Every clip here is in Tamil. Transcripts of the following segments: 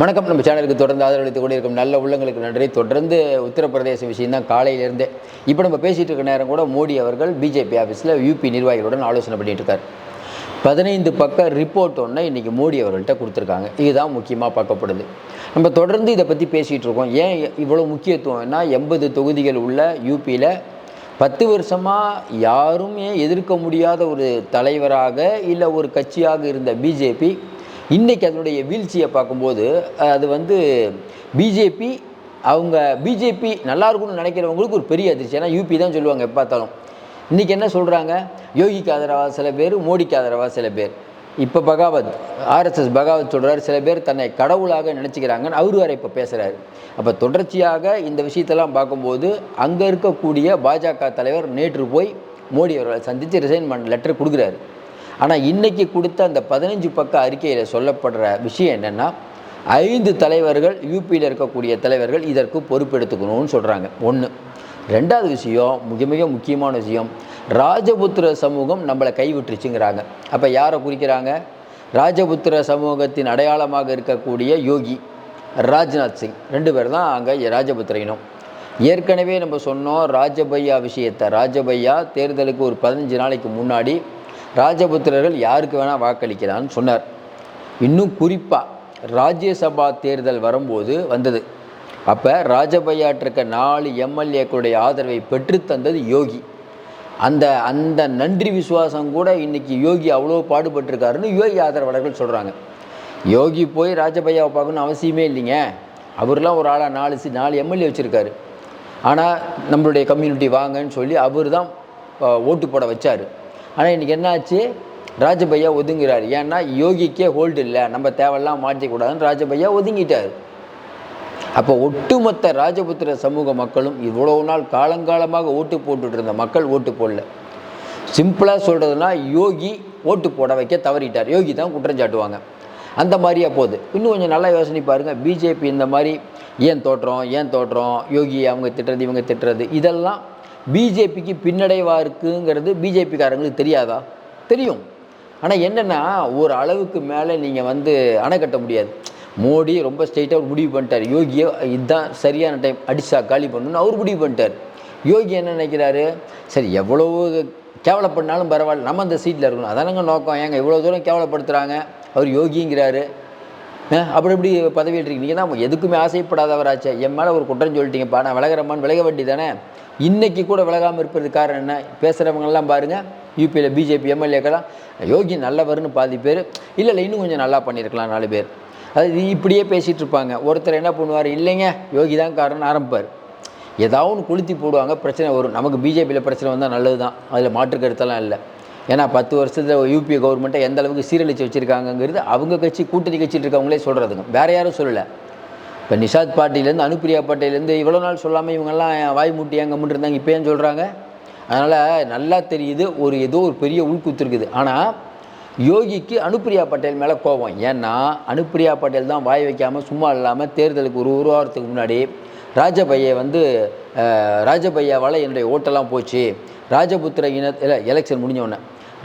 வணக்கம். நம்ம சேனலுக்கு தொடர்ந்து ஆதரவளித்து கொண்டிருக்கும் நல்ல உள்ளங்களுக்கு நன்றி. தொடர்ந்து உத்தரப்பிரதேச விஷயம் தான் காலையிலேருந்தே. இப்போ நம்ம பேசிகிட்டு இருக்க நேரம் கூட மோடி அவர்கள் பிஜேபி ஆஃபீஸில் யூபி நிர்வாகிகளுடன் ஆலோசனை பண்ணிட்டு இருக்கார். பதினைந்து பக்க ரிப்போர்ட் ஒன்று இன்றைக்கி மோடி அவர்கள்ட்ட கொடுத்துருக்காங்க. இதுதான் முக்கியமாக பார்க்கப்படுது. நம்ம தொடர்ந்து இதை பற்றி பேசிகிட்டு இருக்கோம். ஏன் இவ்வளோ முக்கியத்துவம்னா எண்பது தொகுதிகள் உள்ள யூபியில் பத்து வருஷமாக யாருமே எதிர்க்க முடியாத ஒரு தலைவராக இல்லை ஒரு கட்சியாக இருந்த பிஜேபி இன்றைக்கி அதனுடைய வீழ்ச்சியை பார்க்கும்போது அது வந்து பிஜேபி அவங்க பிஜேபி நல்லா இருக்கும்னு நினைக்கிறவங்களுக்கு ஒரு பெரிய அதிர்ச்சி. ஏன்னா யூபி தான் சொல்லுவாங்க எப்போ பார்த்தாலும். இன்றைக்கி என்ன சொல்கிறாங்க யோகிக்கு ஆதரவாக சில பேர் மோடிக்கு ஆதரவாக சில பேர். இப்போ பகாவத் ஆர்எஸ்எஸ் பகாவத் சொல்கிறார் சில பேர் தன்னை கடவுளாக நினச்சிக்கிறாங்கன்னு அவர் வேறு இப்போ பேசுகிறாரு அப்போ தொடர்ச்சியாக இந்த விஷயத்தெல்லாம் பார்க்கும்போது அங்கே இருக்கக்கூடிய பாஜக தலைவர் நேற்று போய் மோடி அவர்களை சந்தித்து ரிசைன்மெண்ட் லெட்டர் கொடுக்குறாரு. ஆனால் இன்றைக்கி கொடுத்த அந்த பதினஞ்சு பக்க அறிக்கையில் சொல்லப்படுற விஷயம் என்னென்னா ஐந்து தலைவர்கள் யூபியில் இருக்கக்கூடிய தலைவர்கள் இதற்கு பொறுப்பெடுத்துக்கணும்னு சொல்கிறாங்க ஒன்று ரெண்டாவது விஷயம் மிக மிக முக்கியமான விஷயம் ராஜபுத்திர சமூகம் நம்மளை கைவிட்டுருச்சுங்கிறாங்க. அப்போ யாரை குறிக்கிறாங்க? ராஜபுத்திர சமூகத்தின் அடையாளமாக இருக்கக்கூடிய யோகி ராஜ்நாத் சிங். ரெண்டு பேர் தான் அங்கே ராஜபுத்திர இனம். ஏற்கனவே நம்ம சொன்னோம் ராஜபையா விஷயத்தை. ராஜபையா தேர்தலுக்கு ஒரு பதினஞ்சு நாளைக்கு முன்னாடி ராஜபுத்திரர்கள் யாருக்கு வேணால் வாக்களிக்கலாம்னு சொன்னார். இன்னும் குறிப்பாக ராஜ்யசபா தேர்தல் வரும்போது வந்தது. அப்போ ராஜபையாட்டிருக்க நாலு எம்எல்ஏக்களுடைய ஆதரவை பெற்று தந்தது யோகி. அந்த அந்த நன்றி விசுவாசம் கூட இன்றைக்கி யோகி அவ்வளோ பாடுபட்டிருக்காருன்னு யோகி ஆதரவாளர்கள் சொல்கிறாங்க யோகி போய் ராஜபையாவை பார்க்கணும்னு அவசியமே இல்லைங்க. அவர்லாம் ஒரு ஆளாக நாலு சி நாலு எம்எல்ஏ வச்சுருக்காரு. ஆனால் நம்மளுடைய கம்யூனிட்டி வாங்கன்னு சொல்லி அவர் தான் ஓட்டு போட வச்சார். ஆனால் இன்றைக்கி என்னாச்சு? ராஜபையா ஒதுங்கிறார். ஏன்னா யோகிக்கே ஹோல்டு இல்லை. நம்ம தேவையெல்லாம் மாற்றிக்கூடாதுன்னு ராஜபையா ஒதுங்கிட்டார். அப்போ ஒட்டுமொத்த ராஜபுத்திர சமூக மக்களும் இவ்வளவு நாள் காலங்காலமாக ஓட்டு போட்டுட்டு இருந்த மக்கள் ஓட்டு போடல. சிம்பிளாக சொல்கிறதுனா யோகி ஓட்டு போட வைக்க தவறிட்டார். யோகி தான் குற்றஞ்சாட்டுவாங்க அந்த மாதிரியா போகுது. இன்னும் கொஞ்சம் நல்லா யோசனை பாருங்கள் பிஜேபி இந்த மாதிரி ஏன் தோற்றோம் ஏன் தோற்றம்? யோகி அவங்க திட்டுறது இவங்க திட்டுறது இதெல்லாம் பிஜேபிக்கு பின்னடைவாக இருக்குங்கிறது பிஜேபிக்காரங்களுக்கு தெரியாதா? தெரியும். ஆனால் என்னென்னா ஒரு அளவுக்கு மேலே நீங்கள் வந்து அணை கட்ட முடியாது. மோடி ரொம்ப ஸ்ட்ரைட்டாக முடிவு பண்ணிட்டார். யோகியை இதுதான் சரியான டைம் அடிச்சா காலி பண்ணணும்னு அவர் முடிவு பண்ணிட்டார். யோகி என்ன நினைக்கிறாரு? சரி எவ்வளவு கேவலப்படினாலும் பரவாயில்ல. நம்ம அந்த சீட்டில் இருக்கணும். அதானங்க நோக்கம். ஏங்க இவ்வளோ தூரம் கேவலப்படுத்துகிறாங்க அவர் யோகிங்கிறாரு. அப்படி இப்படி பதவியில் இருக்கீங்க நீங்கள் தான் எதுக்குமே ஆசைப்படாதவராச்சே என் மேலே ஒரு குற்றம் சொல்லிட்டீங்கப்பா. நான் விலகிறமான்னு விலக வேண்டி தானே இன்றைக்கி கூட விலகாமல் இருப்பதுக்கு காரணம் என்ன? பேசுகிறவங்கெல்லாம் பாருங்கள் யூபியில் பிஜேபி எம்எல்ஏக்கெல்லாம் யோகி நல்லவர்னு பாதி பேர். இல்லை இல்லை இன்னும் கொஞ்சம் நல்லா பண்ணியிருக்கலாம் நாலு பேர். அது இப்படியே பேசிகிட்டு இருப்பாங்க. ஒருத்தர் என்ன பண்ணுவார்? இல்லைங்க யோகி தான் காரணம் ஆரம்பிப்பார். ஏதாவது ஒன்று கொளுத்தி போடுவாங்க பிரச்சனை வரும். நமக்கு பிஜேபியில் பிரச்சனை வந்தால் நல்லது தான் அதில் மாற்று கருத்தெல்லாம் இல்லை. ஏன்னா பத்து வருஷத்தில் யூபி கவர்மெண்ட்டை எந்த அளவுக்கு சீரழிச்சு வச்சுருக்காங்கங்கிறது அவங்க கட்சி கூட்டணி கட்சியில் இருக்கவங்களே சொல்கிறதுங்க வேறு யாரும் சொல்லலை. இப்போ நிஷாத் பாட்டிலேருந்து அனுப்பிரியா பாட்டிலேருந்து இவ்வளோ நாள் சொல்லாமல் இவங்கெல்லாம் வாய் மூட்டி ஏன் கம்முன்னு இருந்தாங்க இப்போ ஏன் சொல்கிறாங்க அதனால் நல்லா தெரியுது ஒரு ஏதோ ஒரு பெரிய உள்குத்து இருக்குது. ஆனால் யோகிக்கு அனுப்பிரியா பட்டேல் மேலே கோபம். ஏன்னா அனுப்பிரியா பட்டேல் தான் வாய் வைக்காமல் சும்மா இல்லாமல் தேர்தலுக்கு ஒரு ஒரு வாரத்துக்கு முன்னாடி ராஜபையை வந்து ராஜபையாவால் என்னுடைய ஓட்டெல்லாம் போச்சு. ராஜபுத்திர இன இல்லை எலெக்ஷன் முடிஞ்ச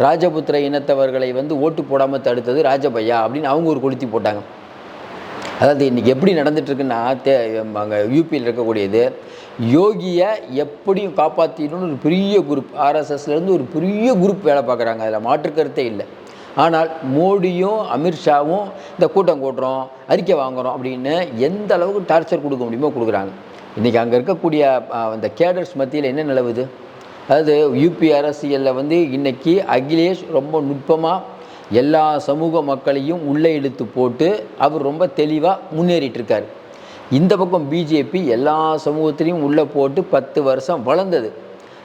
ராஜபுத்திர இனத்தவர்களை வந்து ஓட்டு போடாமல் தடுத்தது ராஜபையா அப்படின்னு அவங்க ஒரு கொளுத்தி போட்டாங்க. அதாவது இன்றைக்கி எப்படி நடந்துட்டுருக்குன்னா தே அங்கே யூபியில் இருக்கக்கூடியது யோகியை எப்படியும் காப்பாற்றிடணும்னு ஒரு பெரிய குரூப் ஆர்எஸ்எஸ்லேருந்து ஒரு பெரிய குரூப் வேலை பார்க்குறாங்க. அதில் மாற்று கருத்தே இல்லை. ஆனால் மோடியும் அமித்ஷாவும் இந்த கூட்டம் கூட்டுறோம் அறிக்கை வாங்குறோம் அப்படின்னு எந்த அளவுக்கு டார்ச்சர் கொடுக்க முடியுமோ கொடுக்குறாங்க. இன்றைக்கி அங்கே இருக்கக்கூடிய அந்த கேடர்ஸ் மத்தியில் என்ன நிலவுது? அதாவது யூபி அரசியலில் வந்து இன்னைக்கு அகிலேஷ் ரொம்ப நுட்பமாக எல்லா சமூக மக்களையும் உள்ளே இழுத்து போட்டு அவர் ரொம்ப தெளிவாக முன்னேறிட்டுருக்கார். இந்த பக்கம் பிஜேபி எல்லா சமூகத்திலையும் உள்ளே போட்டு பத்து வருஷம் வளர்ந்தது.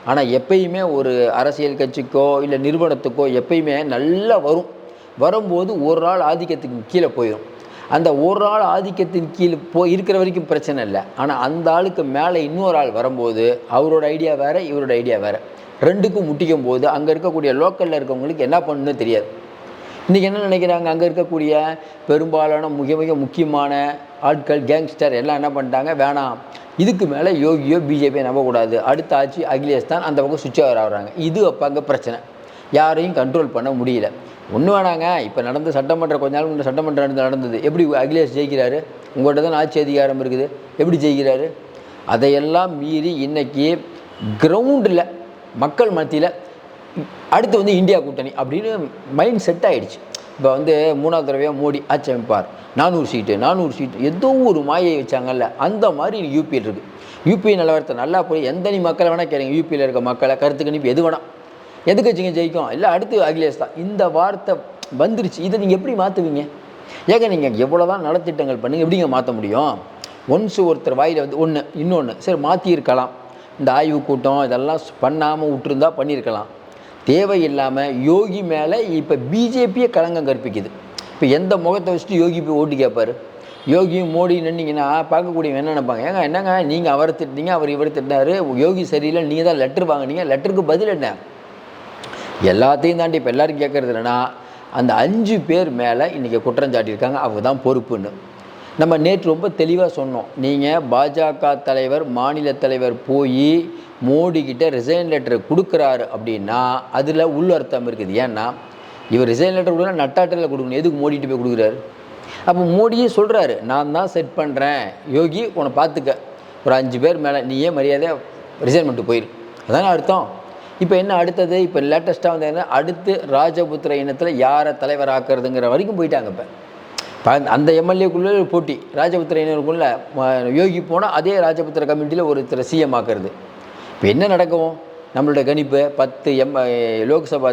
ஆனால் எப்பயுமே ஒரு அரசியல் கட்சிக்கோ இல்லை நிறுவனத்துக்கோ எப்பயுமே நல்லா வரும். வரும்போது ஒரு ஆள் ஆதிக்கத்துக்கு கீழே போயிடும் அந்த ஒரு ஆள் ஆதிக்கத்தின் கீழ் போ இருக்கிற வரைக்கும் பிரச்சனை இல்லை. ஆனால் அந்த ஆளுக்கு மேலே இன்னொரு ஆள் வரும்போது அவரோட ஐடியா வேறு இவரோட ஐடியா வேறு. ரெண்டுக்கும் முட்டிக்கும் போது அங்கே இருக்கக்கூடிய லோக்கலில் இருக்கவங்களுக்கு என்ன பண்ணணும்னு தெரியாது. இன்றைக்கி என்ன நினைக்கிறாங்க? அங்கே இருக்கக்கூடிய பெரும்பாலான மிக மிக முக்கியமான ஆட்கள் கேங்ஸ்டர் எல்லாம் என்ன பண்ணிட்டாங்க? வேணாம். இதுக்கு மேலே யோகியோ பிஜேபியை நம்பக்கூடாது. அடுத்த ஆட்சி அகிலேஷ் தான் அந்த பக்கம் சுவிட்ச் ஆகிறாங்க. இது அப்போ அங்கே பிரச்சனை. யாரையும் கண்ட்ரோல் பண்ண முடியல. ஒன்று வேணாங்க இப்போ நடந்த சட்டமன்ற கொஞ்ச நாள் முன்னே சட்டமன்றம் நடந்து- நடந்தது. எப்படி அகிலேஷ் ஜெயிக்கிறாரு? உங்கள்கிட்ட தான் ஆட்சி அதிகாரம் இருக்குது. எப்படி ஜெயிக்கிறாரு? அதையெல்லாம் மீறி இன்றைக்கி கிரவுண்டில் மக்கள் மத்தியில் அடுத்து வந்து இந்தியா கூட்டணி அப்படின்னு மைண்ட் செட் ஆகிடுச்சு இப்போ வந்து மூணாவது தடவையாக மோடி ஆட்சி அமைப்பார் நானூறு சீட்டு நானூறு சீட்டு ஏதோ ஒரு மாயை வச்சாங்கல்ல அந்த மாதிரி யூபியில் இருக்குது யூபி நிலவரத்தை நல்லா போய் எந்த நீ மக்களை வேணால் கேளுங்க. யூபியில் இருக்க மக்களை கருத்து கணிப்பு எது வேணாம் எதுக்கு வச்சுங்க ஜெயிக்கும்? இல்லை அடுத்து அகிலேஷ் தான். இந்த வார்த்தை வந்துருச்சு. இதை நீங்கள் எப்படி மாற்றுவீங்க ஏங்க நீங்கள் எவ்வளோ தான் நலத்திட்டங்கள் பண்ணுங்க எப்படிங்க மாற்ற முடியும்? ஒன்ஸ் ஒருத்தர் வாயில் வந்து ஒன்று இன்னொன்று சரி மாற்றியிருக்கலாம் இந்த ஆய்வு கூட்டம் இதெல்லாம் பண்ணாமல் விட்டுருந்தா பண்ணியிருக்கலாம். தேவையில்லாமல் யோகி மேலே இப்போ பிஜேபியே களங்கம் கற்பிக்குது. இப்போ எந்த முகத்தை வச்சுட்டு யோகி போய் ஓட்டு கேட்பாரு யோகியும் மோடி நின்னீங்கன்னா பார்க்கக்கூடியவங்க என்ன நினைப்பாங்க? ஏங்க என்னங்க? நீங்கள் அவரை திட்டினீங்க அவர் இவர் திட்டினாரு. யோகி சரியில்லை நீங்கள் தான் லெட்டர் வாங்குனீங்க லெட்டருக்கு பதில் என்ன? எல்லாத்தையும் தாண்டி இப்போ எல்லாரும் கேட்குறது என்னன்னா அந்த அஞ்சு பேர் மேலே இன்றைக்கி குற்றம் சாட்டியிருக்காங்க. அவங்க தான் பொறுப்புன்னு. நம்ம நேற்று ரொம்ப தெளிவாக சொன்னோம். நீங்கள் பாஜக தலைவர் மாநில தலைவர் போய் மோடிக்கிட்ட ரிசைன் லெட்டர் கொடுக்குறாரு அப்படின்னா அதில் உள்ளர்த்தம் இருக்குது. ஏன்னா இவர் ரிசைன் லெட்டர் கொடுக்குறா நட்டாட்டில் கொடுக்கணும். எதுக்கு மோடிட்டு போய் கொடுக்குறாரு? அப்போ மோடியே சொல்கிறாரு நான் தான் செட் பண்ணுறேன் யோகி உன்னை பார்த்துக்க. ஒரு அஞ்சு பேர் மேலே நீயே மரியாதையாக ரிசைன் பண்ணிட்டு போயிரு. அதானே அர்த்தம்? இப்போ என்ன அடுத்தது? இப்போ லேட்டஸ்ட்டாக வந்து என்ன? அடுத்து ராஜபுத்திர இனத்தில் யாரை தலைவராக்குறதுங்கிற வரைக்கும் போயிட்டாங்க இப்போ. அந்த எம்எல்ஏக்குள்ளே போட்டி. ராஜபுத்திர இனருக்குள்ள யோகி போனால் அதே ராஜபுத்திர கமிட்டியில் ஒருத்தர் சிஎம் ஆக்குறது. இப்போ என்ன நடக்கும்? நம்மளோட கணிப்பு பத்து எம் லோக்சபா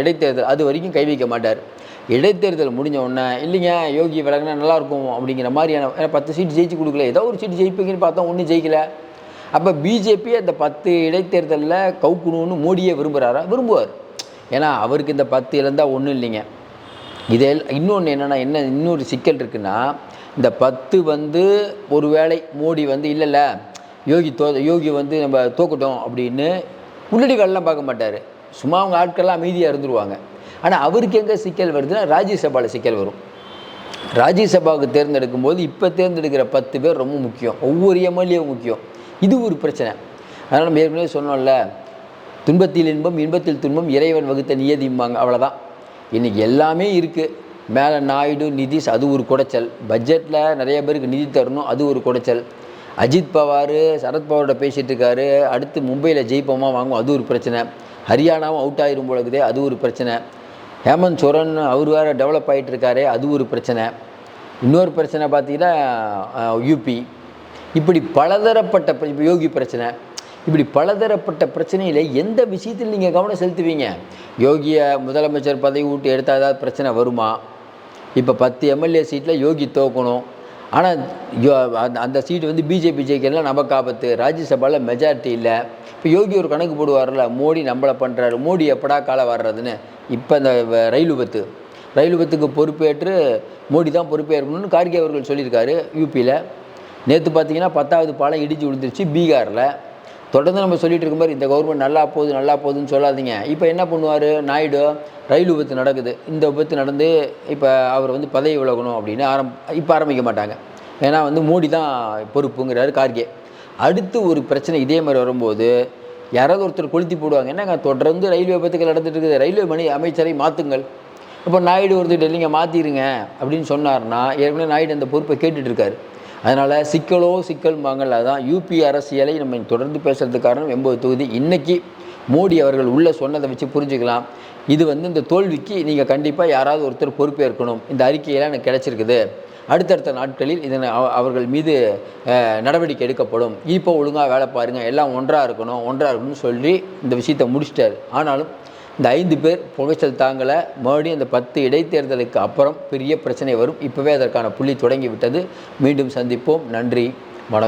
இடைத்தேர்தல் அது வரைக்கும் கை வைக்க மாட்டார். இடைத்தேர்தல் முடிஞ்ச உடனே இல்லைங்க யோகி விலகினா நல்லாயிருக்கும் அப்படிங்கிற மாதிரியான ஏன்னா பத்து சீட் ஜெயிச்சு கொடுக்கல. ஏதோ ஒரு சீட் ஜெயிப்பீங்கன்னு பார்த்தா ஒன்றும் ஜெயிக்கலை. அப்போ பிஜேபி அந்த பத்து இடைத்தேர்தலில் கவுக்கணும்னு மோடியே விரும்புகிறாரா விரும்புவார். ஏன்னா அவருக்கு இந்த பத்து இழந்தால் ஒன்றும் இல்லைங்க. இதில் இன்னொன்று என்னென்னா என்ன இன்னொரு சிக்கல் இருக்குன்னா இந்த பத்து வந்து ஒரு வேளை மோடி வந்து இல்லைல்ல யோகி தோ யோகி வந்து நம்ம தோக்கட்டும் அப்படின்னு முன்னாடி வேலைலாம் பார்க்க மாட்டார். சும்மா அவங்க ஆட்கள்லாம் அமைதியாக இருந்துருவாங்க. ஆனால் அவருக்கு எங்கே சிக்கல் வருதுன்னா ராஜ்யசபாவில் சிக்கல் வரும். ராஜ்யசபாவுக்கு தேர்ந்தெடுக்கும் போது இப்போ தேர்ந்தெடுக்கிற பத்து பேர் ரொம்ப முக்கியம். ஒவ்வொரு எம்எல்ஏவும் முக்கியம். இது ஒரு பிரச்சனை. அதனால் நம்ம ஏற்கனவே சொன்னோம்ல துன்பத்தில் இன்பம் இன்பத்தில் துன்பம் இறைவன் வகுத்த நியதிம்பாங்க அவ்வளோதான் இன்றைக்கி எல்லாமே இருக்குது மேலே நாயுடு நிதிஷ் அது ஒரு குடைச்சல். பட்ஜெட்டில் நிறைய பேருக்கு நிதி தரணும் அது ஒரு குடைச்சல். அஜித் பவார் சரத்பவாரோட பேசிகிட்டு இருக்காரு. அடுத்து மும்பையில் ஜெயிப்போமா வாங்குவோம் அது ஒரு பிரச்சனை. ஹரியானாவும் அவுட் ஆயிரும் போல அது ஒரு பிரச்சனை. ஹேமந்த் சோரன் அவர் வேறு டெவலப் ஆகிட்டு இருக்காரு அது ஒரு பிரச்சனை. இன்னொரு பிரச்சனை பார்த்தீங்கன்னா யூபி. இப்படி பலதரப்பட்ட இப்போ யோகி பிரச்சனை இப்படி பலதரப்பட்ட பிரச்சனையில் எந்த விஷயத்தில் நீங்கள் கவனம் செலுத்துவீங்க? யோகியை முதலமைச்சர் பதவி விட்டு எடுத்தால் ஏதாவது பிரச்சனை வருமா? இப்போ பத்து எம்எல்ஏ சீட்டில் யோகி தோக்கணும். ஆனால் அந்த சீட்டு வந்து பிஜேபி ஜெயிக்கலாம் நமக்கு ஆபத்து. ராஜ்யசபாவில் மெஜாரிட்டி இல்லை. இப்போ யோகி ஒரு கணக்கு போடுவார்ல மோடி நம்மளை பண்ணுறாரு மோடி எப்படா காலை வர்றதுன்னு. இப்போ இந்த வ- ரயில் விபத்து. ரயில் விபத்துக்கு பொறுப்பேற்று மோடி தான் பொறுப்பேற்கணும்னு கார்கே அவர்கள் சொல்லியிருக்காரு யூபியில் நேற்று பார்த்தீங்கன்னா பத்தாவது பாலம் இடிஞ்சு விழுந்துருச்சு பீகாரில். தொடர்ந்து நம்ம சொல்லிட்டு இருக்கும் மாதிரி இந்த கவர்மெண்ட் நல்லா போகுது நல்லா போகுதுன்னு சொல்லாதீங்க. இப்போ என்ன பண்ணுவார்? நாயுடு ரயில் விபத்து நடக்குது. இந்த விபத்து நடந்து இப்போ அவர் வந்து பதவி விலகணும் அப்படின்னு ஆரம் இப்போ ஆரம்பிக்க மாட்டாங்க. ஏன்னா வந்து மோடி தான் பொறுப்புங்கிறாரு கார்கே. அடுத்து ஒரு பிரச்சனை இதே மாதிரி வரும்போது யாராவது ஒருத்தர் கொளுத்தி போடுவாங்க. என்னங்க தொடர்ந்து ரயில்வே விபத்துகள் நடந்துட்டு இருக்குது ரயில்வே மணி அமைச்சரை மாற்றுங்கள் இப்போ நாயுடு ஒருத்தர் இல்லைங்க மாற்றிடுங்க அப்படின்னு சொன்னார்னா ஏற்கனவே நாயுடு அந்த பொறுப்பை கேட்டுட்ருக்காரு அதனால் சிக்கலோ சிக்கல்பாங்கள் அதான் யூபி அரசியலை நம்ம தொடர்ந்து பேசுகிறதுக்கு காரணம் எண்பது தொகுதி. இன்னைக்கு மோடி அவர்கள் உள்ளே சொன்னதை வச்சு புரிஞ்சுக்கலாம். இது வந்து இந்த தோல்விக்கு நீங்கள் கண்டிப்பாக யாராவது ஒருத்தர் பொறுப்பேற்கணும். இந்த அறிக்கையெல்லாம் எனக்கு கிடைச்சிருக்குது. அடுத்தடுத்த நாட்களில் இதனை அவ- அவர்கள் மீது நடவடிக்கை எடுக்கப்படும். இப்போ ஒழுங்காக வேலை பாருங்கள் எல்லாம் ஒன்றாக இருக்கணும் ஒன்றாக இருக்கணும்னு சொல்லி இந்த விஷயத்தை முடிச்சிட்டார். ஆனாலும் இந்த ஐந்து பேர் புகைச்சல் தாங்கலை மறுபடியும் இந்த பத்து இடைத்தேர்தலுக்கு அப்புறம் பெரிய பிரச்சனை வரும். இப்போவே அதற்கான புள்ளி தொடங்கி விட்டது மீண்டும் சந்திப்போம். நன்றி. வணக்கம்.